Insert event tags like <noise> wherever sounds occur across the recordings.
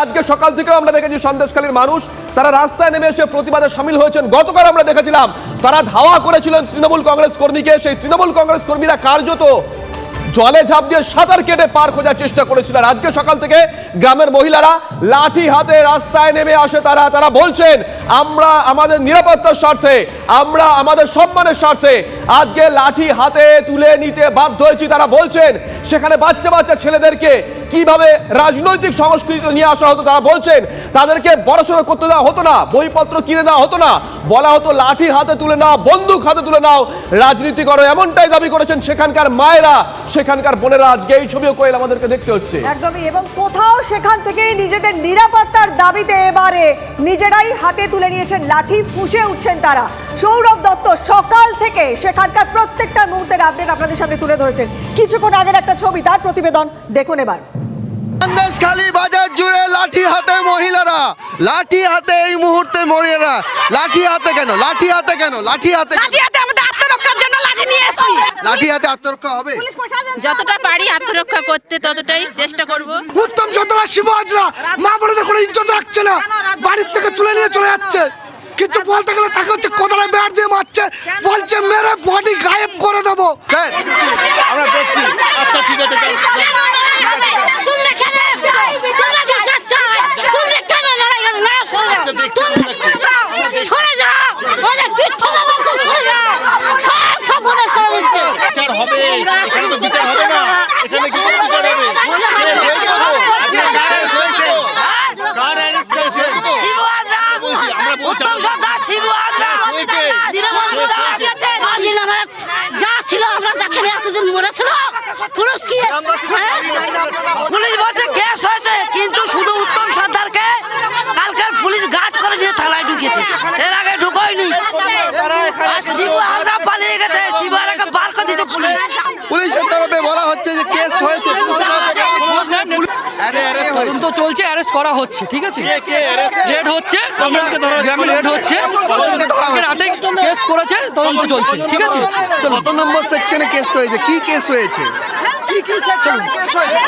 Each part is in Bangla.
আজকে সকাল থেকেও আমরা দেখেছি সন্দেশকালীর মানুষ, তারা রাস্তায় নেমে এসে প্রতিবাদে সামিল হয়েছেন। গতকাল আমরা দেখেছিলাম, তারা ধাওয়া করেছিলেন তৃণমূল কংগ্রেস কর্মীকে। সেই তৃণমূল কংগ্রেস কর্মীরা কার্যত জলে ঝাঁপ দিয়ে সাঁতার কেটে পার খোঁজার চেষ্টা করেছিলেন। আজকে সকাল থেকে গ্রামের মহিলারা লাঠি হাতে রাস্তায় নেমে আসে তারা তারা বলছেন আমরা আমাদের নিরাপত্তার স্বার্থে, আমরা আমাদের সম্মানের স্বার্থে আজকে লাঠি হাতে তুলে নিতে বাধ্য হয়েছি। তারা বলছেন, সেখানে বাচ্চা বাচ্চা ছেলেদেরকে কীভাবে রাজনৈতিক সংস্কৃতি নিয়ে আসা হতো, তারা বলছেন, তাদেরকে পড়াশোনা করতে দেওয়া হতো না, বইপত্র কিনে দেওয়া হতো না, বলা হতো লাঠি হাতে তুলে নাও, বন্দুক হাতে তুলে নাও, রাজনীতি করো, এমনটাই দাবি করেছেন সেখানকার মায়েরা, সেখানকার বোনেরা আজকে এই ছবিও কোয়েল আমাদেরকে দেখতে হচ্ছে। একদমই, এবং কোথাও সেখান থেকে নিজেদের নিরাপত্তার দাবিতে এবারে নিজেরাই হাতে তুলে নিয়েছেন লাঠি ফুঁসে উঠছেন তারা। সৌরভ দত্ত সকাল থেকে সেখানকার প্রত্যেকটা মুহূর্তের আপডেট আপনাদের সামনে তুলে ধরেছেন। কিছুক্ষণ আগের একটা ছবি তার প্রতিবেদন দেখুন এবার। সন্দেশখালী বাজার জুড়ে লাঠি হাতে মহিলারা। লাঠি হাতে এই মুহূর্তে মহিলারা। লাঠি হাতে কেন? লাঠি হাতে কেন? লাঠি হাতে কেন? লাঠি হাতে আমাদের আত্মরক্ষার জন্য লাঠি নিয়ে এসেছি লাঠি হাতে আত্মরক্ষা হবে। যতটা পারি আত্মরক্ষা করতে ততটাই চেষ্টা করব। উত্তম সন্ত্রাস শিব হাজরা মা বোনদের কোনো ইজ্জত রাখছে না। বাড়ির থেকে তুলে নিয়ে চলে যাচ্ছে। কিছু বলতে গেলে তাকে হচ্ছে কোদালে ব্যাট দিয়ে মারছে। বলছে মেরে বডি গায়েব করে দেবো। আমরা দেখছি। আচ্ছা ঠিক আছে যাও, যাও। তোমরা কেন তোমরা বিচার চাই তোমরা কেন লড়াই করো না সরে যাও। তোমরা সরে যাও ওদের পিঠ থেকে সরে যাও। সব সব বলে সরে দিচ্ছে। বিচার হবে এখানে তো বিচার হবে না। এখানে কি বিচার হবে। যা ছিল আমরা দেখেনি এতদিন মরেছিল। পুলিশ কি হ্যাঁ? পুলিশ বলছে কেস হয়েছে কিন্তু শুধু উত্তম সর্দারকে কালকে পুলিশ গার্ড করে নিয়ে থানায় ঢুকেছে এর আগে ঢুকোয়নি আর শিবু হাজরা পালিয়ে গেছে শিবু হাজরাকে বার করে দিয়েছে পুলিশ পুলিশের তরফে বলা হচ্ছে যে কেস হয়েছে Arrest কে হয়েছে? তদন্ত চলছে অ্যারেস্ট করা হচ্ছে ঠিক আছে? রেড হচ্ছে আমরা গ্রামে রেড হচ্ছে? রাতে কেস করেছে তদন্ত চলছে ঠিক আছে? কত নম্বর সেকশনে কেস হয়েছে কি কেস হয়েছে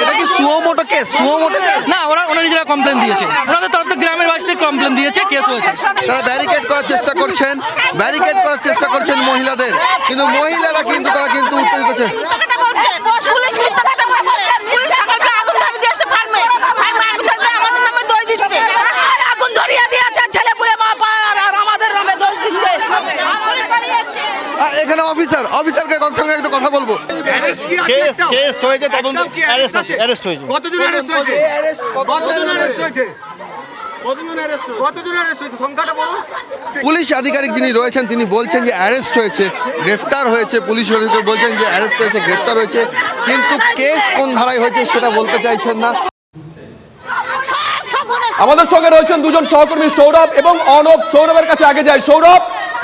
এটা কি সুয়োমোটো কেস সুয়োমোটো না ওরা ওরা নিজেরা কমপ্লেন দিয়েছে। ওনাদের তরফ থেকে গ্রামের কমপ্লেন দিয়েছে কেস হয়েছে। তারা ব্যারিকেড করার চেষ্টা করছেন। ব্যারিকেড করার চেষ্টা করছেন মহিলাদের। কিন্তু মহিলারা কিন্তু তারা কিন্তু উত্তেজিত হচ্ছে। পুলিশ মিথ্যা কথা বলছে পুলিশ সকালবেলা আগুন ধরে দিয়েছে ফার্মে ফার্মে আগুন ধরে দিয়ে আমাদের নামে দই দিচ্ছে আর আগুন ধরিয়ে দিয়েছে ছেলে পুলে মা পা আর আর আমাদের নামে দোষ দিচ্ছে আর এখানে অফিসার অফিসারকে সঙ্গে একটু কথা বলব? কেস কেস হয়েছে তদন্ত? অ্যারেস্ট আছে অ্যারেস্ট হয়েছে কতজন অ্যারেস্ট হয়েছে? কতজন অ্যারেস্ট হয়েছে? কতজন অ্যারেস্ট হয়েছে? পুলিশ আধিকারিক যিনি রয়েছেন তিনি বলছেন যে অ্যারেস্ট হয়েছে গ্রেফতার হয়েছে। পুলিশ অধিকারী বলছেন যে অ্যারেস্ট হয়েছে গ্রেফতার হয়েছে। কিন্তু কেস কোন ধারায় হয়েছে সেটা বলতে চাইছেন না। আমাদের সঙ্গে রয়েছেন দুজন সহকর্মী সৌরভ এবং অনব সৌরভের কাছে আগে যায় সৌরভ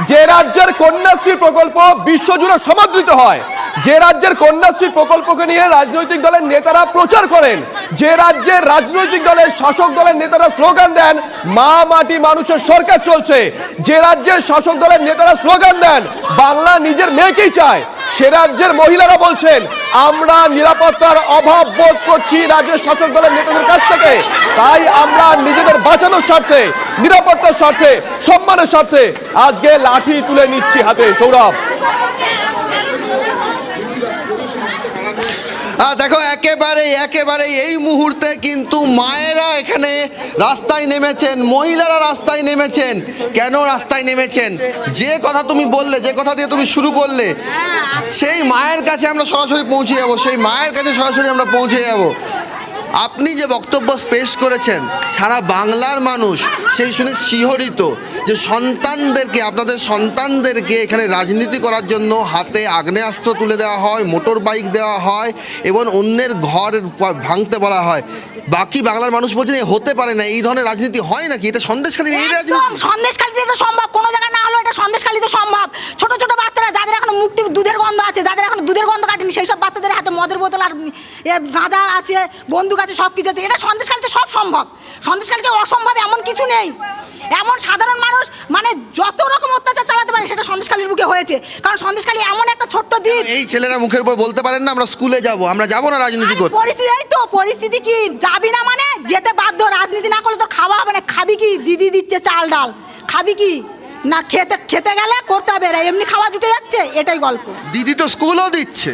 যে রাজ্যের কন্যাশ্রী প্রকল্প বিশ্বজুড়ে সমাদৃত হয়, যে রাজ্যের কন্যাশ্রী প্রকল্পকে নিয়ে রাজনৈতিক দলের নেতারা প্রচার করেন, যে রাজ্যের রাজনৈতিক দলের শাসক দলের নেতারা স্লোগান দেন, মা মাটি মানুষের সরকার চলছে। যে রাজ্যের শাসক দলের নেতারা স্লোগান দেন, বাংলা নিজের মেয়েকেই চায়। সে রাজ্যের মহিলারা বলছেন, আমরা নিরাপত্তার অভাব বোধ করছি রাজ্যের শাসক দলের নেতাদের কাছ থেকে। তাই আমরা নিজেদের বাঁচানোর স্বার্থে, নিরাপত্তার স্বার্থে, সম্মানের স্বার্থে আজকে লাঠি তুলে নিচ্ছি হাতে সৌরভ আর দেখো একেবারে একেবারে এই মুহূর্তে কিন্তু মায়েরা এখানে রাস্তায় নেমেছেন, মহিলারা রাস্তায় নেমেছেন। কেন রাস্তায় নেমেছেন? যে কথা তুমি বললে, যে কথা দিয়ে তুমি শুরু করলে, সেই মায়ের কাছে আমরা সরাসরি পৌঁছে যাব, সেই মায়ের কাছে সরাসরি আমরা পৌঁছে যাব। আপনি যে বক্তব্য পেশ করেছেন, সারা বাংলার মানুষ সেই শুনে শিহরিত। যে সন্তানদেরকে, আপনাদের সন্তানদেরকে এখানে রাজনীতি করার জন্য হাতে আগ্নেয়াস্ত্র তুলে দেওয়া হয়, মোটর বাইক দেওয়া হয়, এবং অন্যের ঘর ভাঙতে বলা হয়। বাকি বাংলার মানুষ বলছেন হতে পারে না, এই ধরনের রাজনীতি হয় নাকি? এটা সন্দেশখালী এই রাজনীতি একদম তো সম্ভব, কোনো জায়গায় না হলেও এটা সন্দেশখালিতে সম্ভব। ছোট ছোট বাচ্চারা, যাদের এখন মুখটির দুধের গন্ধ আছে, যাদের এখন দুধের গন্ধ কাটেনি, সেই সব বাচ্চাদের হাতে মদের বোতল আর গাঁজা আছে, বন্দুক আছে সব কিছু আছে। এটা সন্দেশখালিতে সব সম্ভব। সন্দেশখালিতে অসম্ভব, এমন কিছু নেই। এমন সাধারণ মানুষ মানে যত রকম অত্যাচার চালাতে পারে সেটা সন্দেশখালীর বুকে হয়েছে। কারণ সন্দেশখালী এমন একটা ছোট্ট দ্বীপ। এই ছেলেরা মুখের উপর বলতে পারেন না আমরা স্কুলে যাব আমরা যাব না রাজনীতি করতে। পরিস্থিতি এই তো পরিস্থিতি কি? যাবি না মানে যেতে বাধ্য রাজনীতি না করলে তো খাওয়া হবে না। খাবি কি? দিদি দিচ্ছে চাল ডাল। খাবি কি? না খেতে খেতে গেলে করতে হবে। এমনি খাওয়া জুটে যাচ্ছে এটাই গল্প। দিদি তো স্কুলও দিচ্ছে।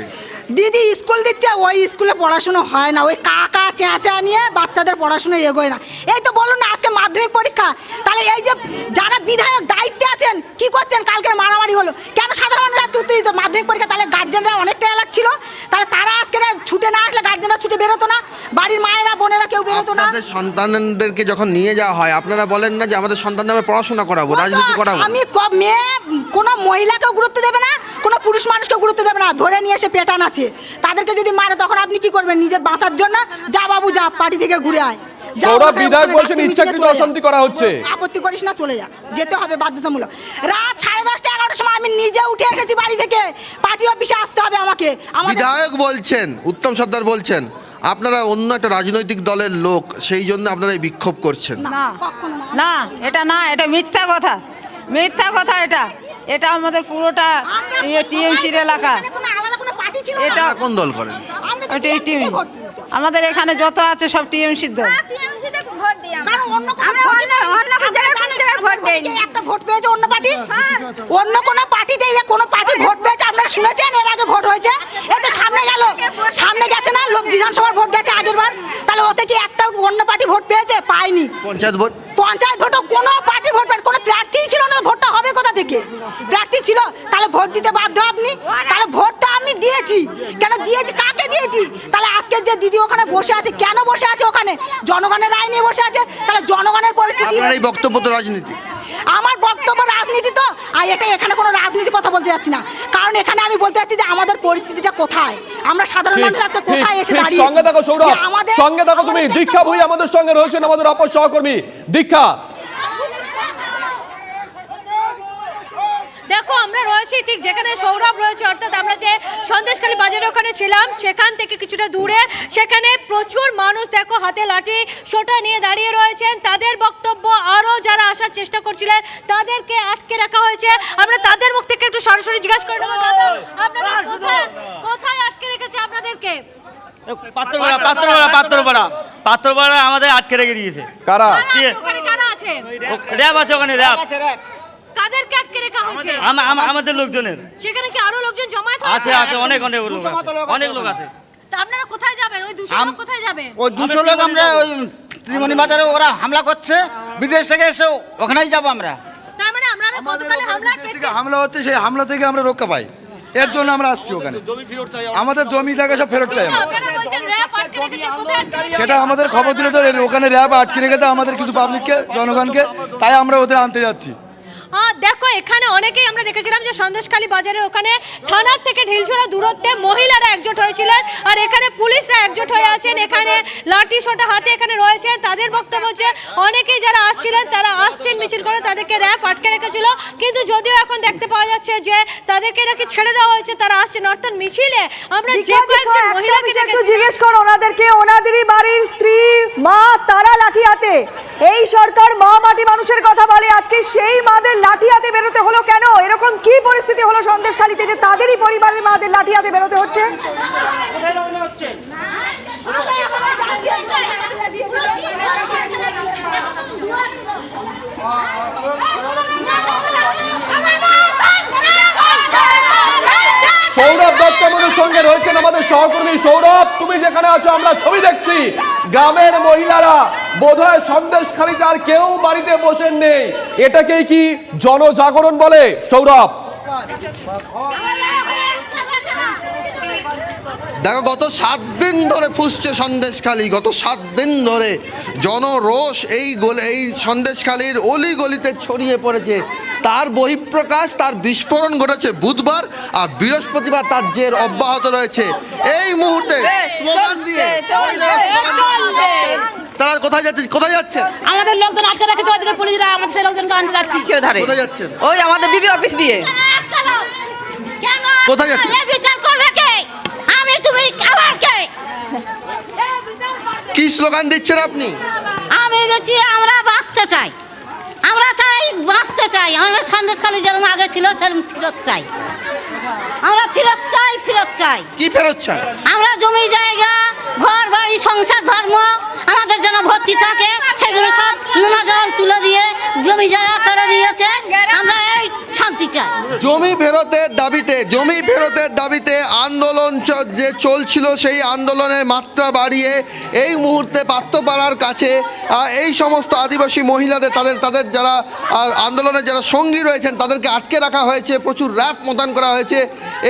দিদি, স্কুল দিচ্ছে ওই স্কুলে পড়াশুনো হয় না। ওই কাকা, চেঁচা নিয়ে বাচ্চাদের পড়াশুনো এগোয় না। এই তো বলুন না, আজকে মাধ্যমিক পরীক্ষা। তাহলে এই যে যারা বিধায়ক দায়িত্বে আছেন, কি করছেন? কালকে মারামারি হলো। কেন সাধারণ মানুষ আজকে উত্তর দিত মাধ্যমিক পরীক্ষা, তাহলে গার্জেনরা অনেকটা অ্যালার্ট ছিল। তাহলে তারা আজকে ছুটে না আসলে গার্জেনরা ছুটে বেরোতো না? না? আপনাদের সন্তানদেরকে যখন নিয়ে যাওয়া হয় আপনারা বলেন না যে আমাদের সন্তানদের আমরা পড়াশোনা করাবো রাজনীতি করাবো। আমি ক- মেয়ে কোনো মহিলাকেও গুরুত্ব দেবে না কোনো পুরুষ মানুষকে গুরুত্ব দেবে না। ধরে নিয়ে এসে পেটান আছে। তাদেরকে যদি মারে তখন আপনি কি করবেন? নিজের বাঁচার জন্য যা বাবু যা পার্টি থেকে ঘুরে আয়। যা সৌরভ ওখানে- বিধায়ক ওখানে বলছেন ইচ্ছাকৃত চলে যা। অশান্তি করা হচ্ছে। আপত্তি করিস না চলে যা। যেতে হবে বাধ্যতামূলক। রাত সাড়ে দশটা এগারোটার সময় আমি নিজে উঠে এসেছি বাড়ি থেকে। পার্টি অফিসে আসতে হবে আমাকে। আমাদের বিধায়ক বলছেন উত্তম সর্দার বলছেন আপনারা অন্য একটা রাজনৈতিক দলের লোক সেই জন্য আপনারা এই বিক্ষোভ করছেন। না। না এটা না এটা মিথ্যা কথা। মিথ্যা কথা এটা। এটা আমাদের পুরোটা ইয়ে টিএমসির এলাকা। এটা কোন দল করেন। আমাদের এখানে যত আছে সব টিএমসির দল। অন্য আমরা ভোটই অন্য কোনো জায়গায় ভোট দেইনি একটা ভোট পেয়েছে অন্য পার্টি। হ্যাঁ। অন্য কোনো পার্টিতে যে কোনো পার্টি ভোট পেয়েছে আপনারা শুনেছেন? এর আগে ভোট হয়েছে। তো সামনে গেল। সামনে গেছে না লোক বিধানসভার ভোট গেছে আগের বার। তাহলে ওতে কি একটা অন্য পার্টি ভোট পেয়েছে? পায়নি। পঞ্চায়েত ভোট? পঞ্চায়েত ভোটও কোনো পার্টি ভোট পায় কোনো প্রার্থী ছিল না ভোটটা হবে কোথা থেকে? প্রার্থী ছিল তাহলে ভোট দিতে বাধ্য আপনি? তাহলে ভোটটা আমি দিয়েছি। কেন দিয়েছি? কাকে দিয়েছি? তাহলে আজকে যে দিদি ওখানে বসে আছে কেন বসে আছে ওখানে? জনগণের রায় নিয়ে বসে আছে। তাহলে পরিস্থিতি আপনার এই বক্তব্য তো রাজনীতি। আমার বক্তব্য রাজনীতি তো আর এটা এখানে কোনো রাজনীতি কথা বলতে যাচ্ছি না। কারণ এখানে আমি বলতে যাচ্ছি যে আমাদের পরিস্থিতিটা কোথায়? আমরা সাধারণ মানুষ আজকে কোথায় এসে দাঁড়িয়ে দাঁড়িয়েছি? সঙ্গে থাকো সৌরভ আমাদের সঙ্গে থাকো তুমি। দীক্ষা ভুই আমাদের সঙ্গে রয়েছেন আমাদের অপর সহকর্মী। দীক্ষা দেখো রয়েছি ঠিক যেখানে সৌরভ রয়েছে অর্থাৎ আমরা যে সন্দেশখালী বাজারের ওখানে ছিলাম সেখান থেকে কিছুটা দূরে। সেখানে প্রচুর মানুষ দেখো হাতে লাঠি সোটা নিয়ে দাঁড়িয়ে রয়েছেন। তাদের বক্তব্য আরও যারা আসার চেষ্টা করছিলেন তাদেরকে আটকে রাখা হয়েছে। আমরা তাদের মুখ থেকে একটু সরাসরি জিজ্ঞাসা করে নেব দাদা, আপনারা কোথায় কোথায় আটকে রেখেছে আপনাদেরকে? পাত্রপাড়া পাত্রপাড়া পাত্রপাড়া। পাত্রপাড়া আমাদের আটকে রেখে দিয়েছে। কারা? কারা আছে ওখানে? কারা র্যাব আছে ওখানে র্যাব। কাদেরকে আটকে রাখা হয়েছে? আম- আম- আমাদের লোকজনের। সেখানে কি আরও লোকজন জমায়েত আছে আছে অনেক অনেক লোক আছে। অনেক লোক আছে। তা আপনারা কোথায় যাবেন? ওই দুশো লোক কোথায় যাবে? ওই দুশো লোক আমরা ওই ত্রিমণি বাজারে ওরা হামলা করছে বিদেশ থেকে এসে ওখানেই যাব আমরা। তার মানে পেটে হামলা হচ্ছে সেই হামলা থেকে আমরা রক্ষা পাই। এর জন্য আমরা আসছি ওখানে। আমাদের জমি জায়গা সব ফেরত চাই আমরা? সেটা আমাদের খবর দিলে তো ওখানে র্যাব আটকে রেখেছে আমাদের কিছু পাবলিককে জনগণকে তাই আমরা ওদের আনতে যাচ্ছি। হ্যাঁ দেখো এখানে অনেকেই আমরা দেখেছিলাম যে সন্দেশখালী বাজারের ওখানে থানার থেকে ঢিলছড়া দূরত্বে মহিলারা একজোট হয়েছিলেন আর এখানে পুলিশরা একজোট হয়ে আছেন। এখানে লাঠি সোটা হাতে এখানে রয়েছে তাদের বক্তব্য হচ্ছে অনেকেই যারা আসছিলেন তারা আসছেন মিছিল করে তাদেরকে র্যাব আটকে রেখেছিল। কিন্তু যদিও এখন দেখতে পাওয়া যাচ্ছে যে তাদেরকে নাকি ছেড়ে দেওয়া হয়েছে তারা আসছেন। অর্থাৎ মিছিলে আমরা যে কয়েকজন মহিলাকে একটু জিজ্ঞেস করো ওনাদেরকে ওনাদেরই বাড়ির স্ত্রী মা তারা লাঠি হাতে। এই সরকার মা মাটি মানুষের কথা বলে আজকে সেই মাদের লাঠি হাতে বেরোতে হলো কেন? এরকম কি পরিস্থিতি হলো সন্দেশখালিতে যে তাদেরই পরিবারের মাদের লাঠি হাতে বেরোতে হচ্ছে? সৌরভ দত্ত সঙ্গে রয়েছেন, আমাদের সহকর্মী সৌরভ। তুমি যেখানে আছো, আমরা ছবি দেখছি। গ্রামের মহিলারা বোধহয় সন্দেশখালিতে আর কেউ বাড়িতে বসেন নেই। এটাকেই কি জনজাগরণ বলে? সৌরভ। দেখো গত সাত দিন ধরে ফুসছে সন্দেশখালি। গত সাত দিন ধরে জনরোষ এই গলি এই সন্দেশখালির অলি গলিতে ছড়িয়ে পড়েছে। তার বহিঃপ্রকাশ তার বিস্ফোরণ ঘটেছে বুধবার আর বৃহস্পতিবার তার জের অব্যাহত রয়েছে। এই মুহূর্তে স্লোগান দিয়ে তারা কোথায় যাচ্ছে? কোথায় যাচ্ছে? আমাদের লোকজন আটকে রেখেছে ওদিকে পুলিশরা আমাদের সেই লোকজনকে আনতে যাচ্ছি। ধারে। কোথায় যাচ্ছেন ওই আমাদের বিডিও অফিস দিয়ে। কোথায় যাচ্ছে? এ বিচার করবে কে? আমি তুমি আবার কে? কি স্লোগান দিচ্ছেন আপনি? আমি বলছি আমরা বাঁচতে চাই। আমরা চাই বাঁচতে চাই। আমাদের সন্দেশখালী যেরকম আগে ছিল সেরকম ফেরত চাই। আমরা ফেরত চাই ফেরত চাই। কি ফেরত চান? আমরা জমি জায়গা ঘর, বাড়ি, সংসার, ধর্ম, আমাদের জন্য ভর্তি থাকে, সেগুলো সব নোনা জল তুলে দিয়ে, জমি জায়গা করে দিয়েছে, আমরা এই শান্তি চাই। জমি ফেরতের দাবিতে, জমি ফেরতের দাবিতে আন্দোলন যে চলছিল, সেই আন্দোলনের মাত্রা বাড়িয়ে এই মুহূর্তে পাত্রপাড়ার কাছে এই সমস্ত আদিবাসী মহিলাদের, তাদের তাদের যারা আন্দোলনের যারা সঙ্গী রয়েছেন, তাদেরকে আটকে রাখা হয়েছে, প্রচুর র্যাপ মোতায়েন করা হয়েছে।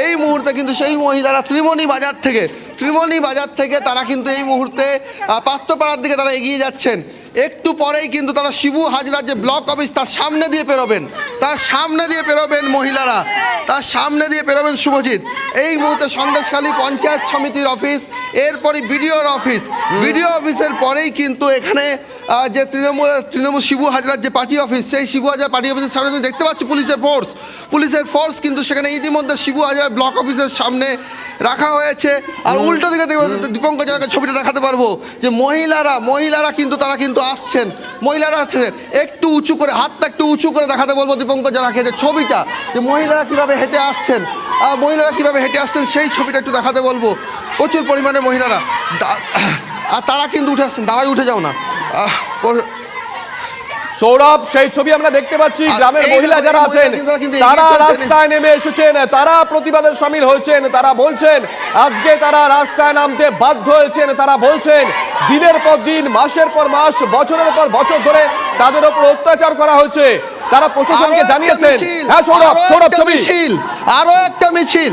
এই মুহূর্তে কিন্তু সেই মহিলারা ত্রিমণি বাজার থেকে ত্রিমণি বাজার থেকে তারা কিন্তু এই মুহূর্তে পাত্রপাড়ার দিকে তারা এগিয়ে যাচ্ছেন। একটু পরেই কিন্তু তারা শিবু হাজরার যে ব্লক অফিস, তার সামনে দিয়ে পেরোবেন। তার সামনে দিয়ে পেরোবেন মহিলারা। তার সামনে দিয়ে পেরোবেন শুভজিৎ। এই মুহূর্তে সন্দেশখালী পঞ্চায়েত সমিতির অফিস, এরপরই বিডিওর অফিস। বিডিও অফিসের পরেই কিন্তু এখানে যে তৃণমূল তৃণমূল শিবু হাজরার যে পার্টি অফিস সেই শিবু হাজার পার্টি অফিসের সামনে তুমি দেখতে পাচ্ছ পুলিশের ফোর্স পুলিশের ফোর্স কিন্তু সেখানে ইতিমধ্যে শিবু হাজার ব্লক অফিসের সামনে রাখা হয়েছে। আর উল্টো দিকে দীপঙ্কর ছবিটা দেখাতে পারব যে মহিলারা মহিলারা কিন্তু তারা কিন্তু আসছেন। মহিলারা আসছেন। একটু উঁচু করে হাতটা একটু উঁচু করে দেখাতে বলব দীপঙ্কর জানাকে যে ছবিটা যে মহিলারা কীভাবে হেঁটে আসছেন মহিলারা কীভাবে হেঁটে আসছেন সেই ছবিটা একটু দেখাতে বলব। প্রচুর পরিমাণে মহিলারা <coughs> আর তারা কিন্তু উঠে আসছেন। দাঁড়ায় উঠে যাও না। সৌরভ সেই ছবি আমরা দেখতে পাচ্ছি গ্রামের মহিলা যারা আছেন তারা রাস্তায় নেমে এসেছেন তারা প্রতিবাদে সামিল হয়েছেন তারা বলছেন আজকে তারা রাস্তায় নামতে বাধ্য হয়েছেন তারা বলছেন দিনের পর দিন মাসের পর মাস বছরের পর বছর ধরে তাদের উপর অত্যাচার করা হয়েছে। তারা প্রশাসনকে জানিয়েছেন। হ্যাঁ সৌরভ সৌরভ ছবি। মিছিল আরও একটা মিছিল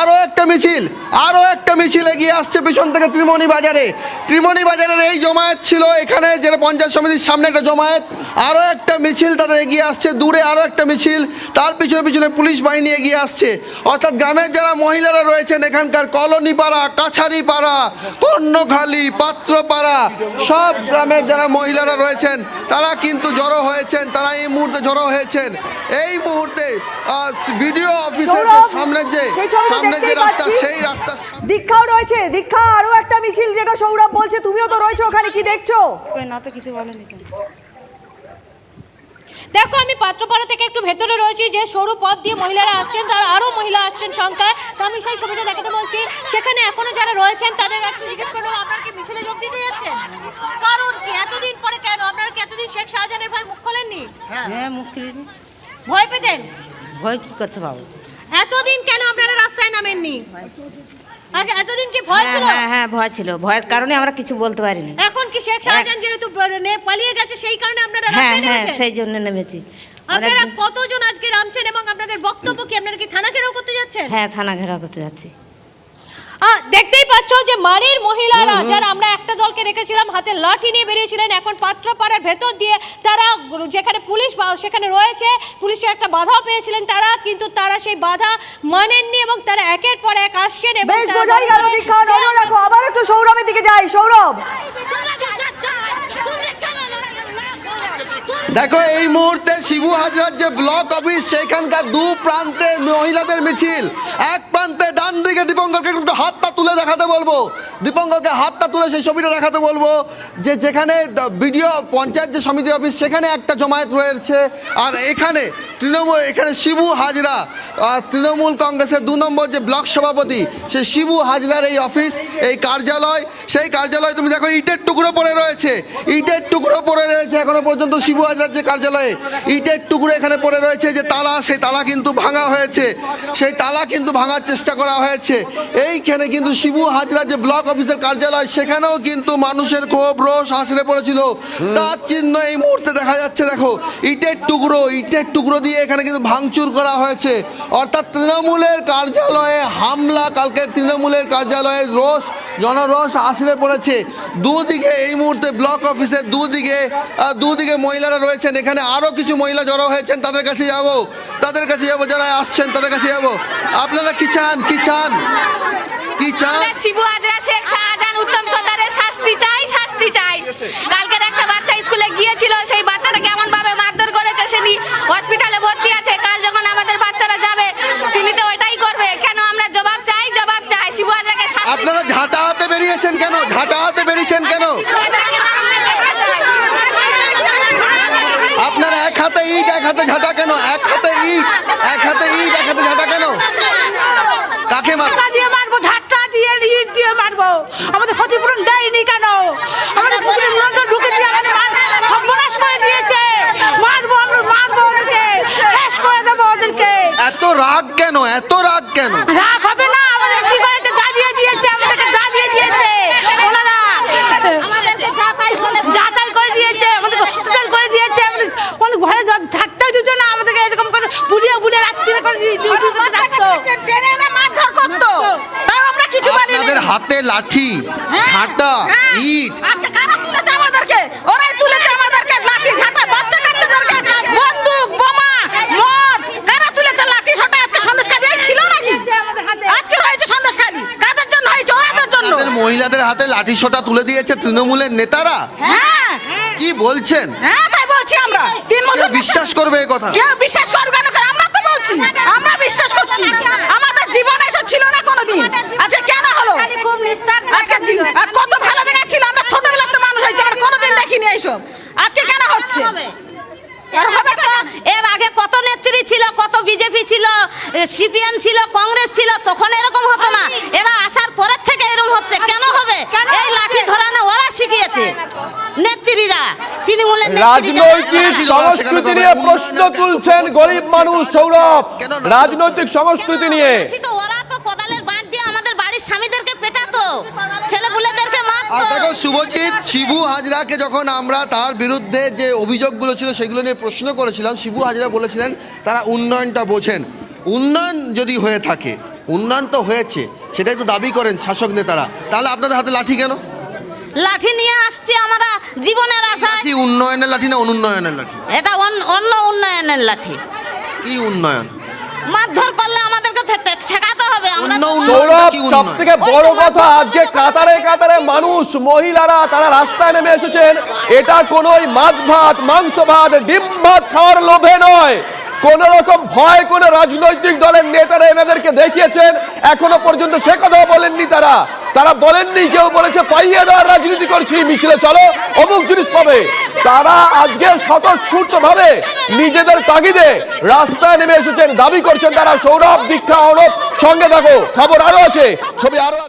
আরও একটা মিছিল। আরও একটা মিছিল এগিয়ে আসছে পিছন থেকে ত্রিমণি বাজারে। ত্রিমণি বাজারের এই জমায়েত ছিল এখানে যেটা পঞ্চায়েত সমিতির সামনে একটা জমায়েত। আরও একটা মিছিল তাদের এগিয়ে আসছে দূরে আরও একটা মিছিল। তার পিছনে পিছনে পুলিশ বাহিনী এগিয়ে আসছে। অর্থাৎ গ্রামের যারা মহিলারা রয়েছেন এখানকার কলোনি পাড়া কাছারি পাড়া কর্ণখালী পাত্রপাড়া সব গ্রামের যারা মহিলারা রয়েছেন তারা কিন্তু জড়ো হয়েছেন তারা এই মুহূর্তে জড়ো হয়েছেন। এই মুহূর্তে ভিডিও অফিসের সামনের যে সামনের যে রাস্তা সেই সামনে দীক্ষাও রয়েছে। দীক্ষা আরও একটা মিছিল যেটা সৌরভ বলছে তুমিও তো রয়েছে ওখানে কি দেখছ? না তো কিছু বলেনি দেখো আমি পাত্রপাড়া থেকে একটু ভেতরে রয়েছি যে সরু পথ দিয়ে মহিলারা আসছেন তার আরও মহিলা আসছেন সংখ্যায়। তো আমি সেই ছবিটা দেখাতে বলছি সেখানে এখনও যারা রয়েছেন তাদের একটু জিজ্ঞেস করব আপনারা কি মিছিলে যোগ দিতে যাচ্ছেন? কারণ কি এতদিন পরে কেন? আপনারা কি এতদিন শেখ শাহজাহানের ভাই মুখ খোলেননি? হ্যাঁ মুখ খুলেছি। ভয় পেতেন? ভয় কি করতে পাবো এতদিন কেন আপনারা রাস্তায় নামেননি আগে এতদিন কি ভয় হ্যাঁ ছিল? হ্যাঁ হ্যাঁ ভয় ছিল। ভয়ের কারণে আমরা কিছু বলতে পারিনি। এখন কি শেখ শাহজাহান যেহেতু পালিয়ে গেছে সেই কারণে আপনারা হ্যাঁ রাস্তায় হ্যাঁ নেমেছেন সেই জন্য নেমেছি। আপনারা কতজন আজকে নামছেন এবং আপনাদের বক্তব্য কি আপনারা কি থানা ঘেরাও করতে যাচ্ছেন? হ্যাঁ থানা ঘেরাও করতে যাচ্ছি। দেখতেই পাচ্ছ যে মারির মহিলারা যারা আমরা একটা দলকে রেখেছিলাম হাতে লাঠি নিয়ে বেরিয়েছিলেন এখন পাত্রপাড়ার ভেতর দিয়ে তারা যেখানে পুলিশ সেখানে রয়েছে পুলিশের একটা বাধাও পেয়েছিলেন তারা কিন্তু তারা সেই বাধা মানেননি এবং তারা একের পর এক আসছেন এবং বেশ বোঝাই গেল দীক্ষা নজর রাখো। আবার একটু সৌরভের দিকে যাই। সৌরভ! দেখো, এই মুহূর্তে শিবু হাজরার যে ব্লক অফিস সেখানকার দু প্রান্তে মহিলাদের মিছিল। এক প্রান্তে ডান দিকে দীপঙ্করকে একটু হাতটা তুলে দেখাতে বলব। দীপঙ্করকে হাতটা তুলে সেই ছবিটা দেখাতে বলব যে যেখানে বিডিও, পঞ্চায়েত যে সমিতি অফিস, সেখানে একটা জমায়েত রয়েছে। আর এখানে তৃণমূল, এখানে শিবু হাজরা তৃণমূল কংগ্রেসের দু নম্বর যে ব্লক সভাপতি সেই শিবু হাজরার এই অফিস, এই কার্যালয়। সেই কার্যালয় তুমি দেখো, ইটের টুকরো পড়ে রয়েছে। ইটের টুকরো পড়ে রয়েছে এখনও পর্যন্ত শিবু হাজরার যে কার্যালয়ে। ইটের টুকরো এখানে পড়ে রয়েছে যে তালা, সেই তালা কিন্তু ভাঙা হয়েছে। সেই তালা কিন্তু ভাঙার চেষ্টা করা হয়েছে। এইখানে কিন্তু শিবু হাজরার যে ব্লক অফিসের কার্যালয়, সেখানেও কিন্তু মানুষের ক্ষোভ, রোষ আছড়ে পড়েছিল। তার চিহ্ন এই মুহূর্তে দেখা যাচ্ছে, দেখো, ইটের টুকরো ইটের টুকরো দিয়ে এখানে কিন্তু ভাঙচুর করা হয়েছে। অর্থাৎ তৃণমূলের কার্যালয়ে হামলা, কালকে তৃণমূলের কার্যালয়ে রোষ, জনরোষ আছড়ে পড়েছে। দুদিকে এই মুহূর্তে ব্লক অফিসের দুদিকে দুদিকে মহিলারা রয়েছেন। এখানে আরও কিছু মহিলা জড়ো হয়েছেন, তাদের কাছে যাব। তাদের কাছে যাব, যারা আসছেন, তাদের কাছে যাব। আপনারা কি চান? কি চান? কি চান? শিবু হাজরা শেখ উত্তম সর্দারের শাস্তি চাই শাস্তি চাই। কালকের একটা বাচ্চা স্কুলে গিয়েছিল, সেই বাচ্চাটা কেমন ভাবে মারধর করেছে হসপিটালে ভর্তি আছে কাল যখন আমাদের বাচ্চারা যাবে তিনি তো ওইটাই করবে। কেন আমরা জবাব চাই? জবাব চাই। শিবু হাজরাকে আপনারা ঝাঁটা হাতে বেরিয়েছেন কেন? ঝাঁটা হাতে বেরিয়েছেন কেন। আপনারা এক হাতে ইট এক হাতে ঝাঁটা কেন? এক হাতে ইট এক হাতে ইট এক হাতে ঝাঁটা কেন? কাকে মার দিয়ে মারবো ঝাঁটা দিয়ে ইট দিয়ে মারবো। আমাদের ক্ষতিপূরণ দেয়নি কেন আমাদের পুকুরে নিয়ন্ত্রণ ঢুকে দিয়ে আমাদের মার- সর্বনাশ করে দিয়েছে মারবো আমরা মারবো ওদেরকে শেষ করে দেবো ওদেরকে এত রাগ কেন? এত রাগ কেন? রাগ হবে না আমাদের কি করেছে জ্বালিয়ে দিয়েছে আমাদেরকে জ্বালিয়ে দিয়েছে ওনারা। আমাদেরকে যাতাই বলে যাতাই করে দিয়েছে আমাদেরকে হসপিটাল করে দিয়েছে আমাদের কোনো ঘরে থাকতেও দিত না আমাদেরকে এরকম করে বুলিয়ে বুলিয়ে রাত্রিরে করে ডিউটি করে রাখতো ট্রেনে এনে মারধর করতো। তাও আমরা কিছু বলিনি আপনাদের হাতে লাঠি ঝাঁটা হ্যাঁ। ইট আজকে কারা তুলেছে আমাদেরকে ওরাই তুলেছে আমাদেরকে লাঠি ঝাঁটা বাচ্চা কাচ্চাদেরকে বন্দুক বোমা মদ কারা তুলেছে লাঠি ছোটা আজকে সন্দেশখালি এই ছিল নাকি আজকে হয়েছে সন্দেশখালি কাদের জন্য হয়েছে ওদের জন্য তাদের মহিলাদের হাতে লাঠি সোটা তুলে দিয়েছে তৃণমূলের নেতারা? হ্যাঁ। কি বলছেন? হ্যাঁ তাই বলছি আমরা। তিন বছর বিশ্বাস করবে এই কথা? কেউ বিশ্বাস করবে না কারণ আমরা তো বলছি। আমরা বিশ্বাস করছি। আমাদের জীবনে এসব ছিল না কোনোদিন। আজকে কেন হলো? আজকে আজ কত ভালো জায়গা ছিল আমরা ছোটবেলার তো মানুষ হয়েছে আমরা কোনোদিন দেখিনি এইসব। আজকে কেন হচ্ছে? এর এর আগে কত নেত্রী ছিল কত বিজেপি ছিল সিপিএম ছিল কংগ্রেস ছিল তখন এরকম হতো না। এরা আসার পরের থেকে এরকম হচ্ছে কেন হবে এই লাঠি ধরানো ওরা শিখিয়েছে নেত্রীরা তৃণমূলের নেত্রী রাজনৈতিক সংস্কৃতি নিয়ে প্রশ্ন তুলছেন গরিব মানুষ সৌরভ। রাজনৈতিক সংস্কৃতি নিয়ে। ওরা তো কোদালের বাঁট দিয়ে আমাদের বাড়ির স্বামীদেরকে পেটাতো। ছেলেপুলেদেরকে আর মারতো দেখো শুভজিৎ শিবু হাজরাকে যখন আমরা তার বিরুদ্ধে যে অভিযোগগুলো ছিল সেগুলো নিয়ে প্রশ্ন করেছিলাম শিবু হাজরা বলেছিলেন তারা উন্নয়নটা বোঝেন। উন্নয়ন যদি হয়ে থাকে উন্নয়ন তো হয়েছে সেটাই তো দাবি করেন শাসক নেতারা তাহলে আপনাদের হাতে লাঠি কেন? লাঠি নিয়ে আসছি আমরা জীবনের আশায়। কি উন্নয়নের লাঠি না অনুন্নয়নের লাঠি? এটা অন- অন্য উন্নয়নের লাঠি। কি উন্নয়ন? মারধর করলে আমাদেরকে ঠেকাতে হবে আমরা সৌরভ সব উন্নয়ন? থেকে বড় কথা আজকে কাতারে কাতারে মানুষ মহিলারা তারা রাস্তায় নেমে এসেছেন। এটা কোনোই মাছ ভাত মাংস ভাত ডিম ভাত খাওয়ার লোভে নয়। কোন রকম ভয় কোন রাজনৈতিক দলের নেতারা এনাদেরকে দেখিয়েছেন। এখনও পর্যন্ত সে কথা বলেননি তারা। তারা বলেননি, কেউ বলেছে, পাইয়ে দেওয়ার রাজনীতি করছি, মিছিলে চলো, অমুক জিনিস পাবে। তারা আজকে স্বতঃস্ফূর্ত ভাবে নিজেদের তাগিদে রাস্তায় নেমে এসেছেন, দাবি করছেন তারা সৌরভ, দীক্ষা অনব সঙ্গে থাকো, খবর আরও আছে, ছবি আরও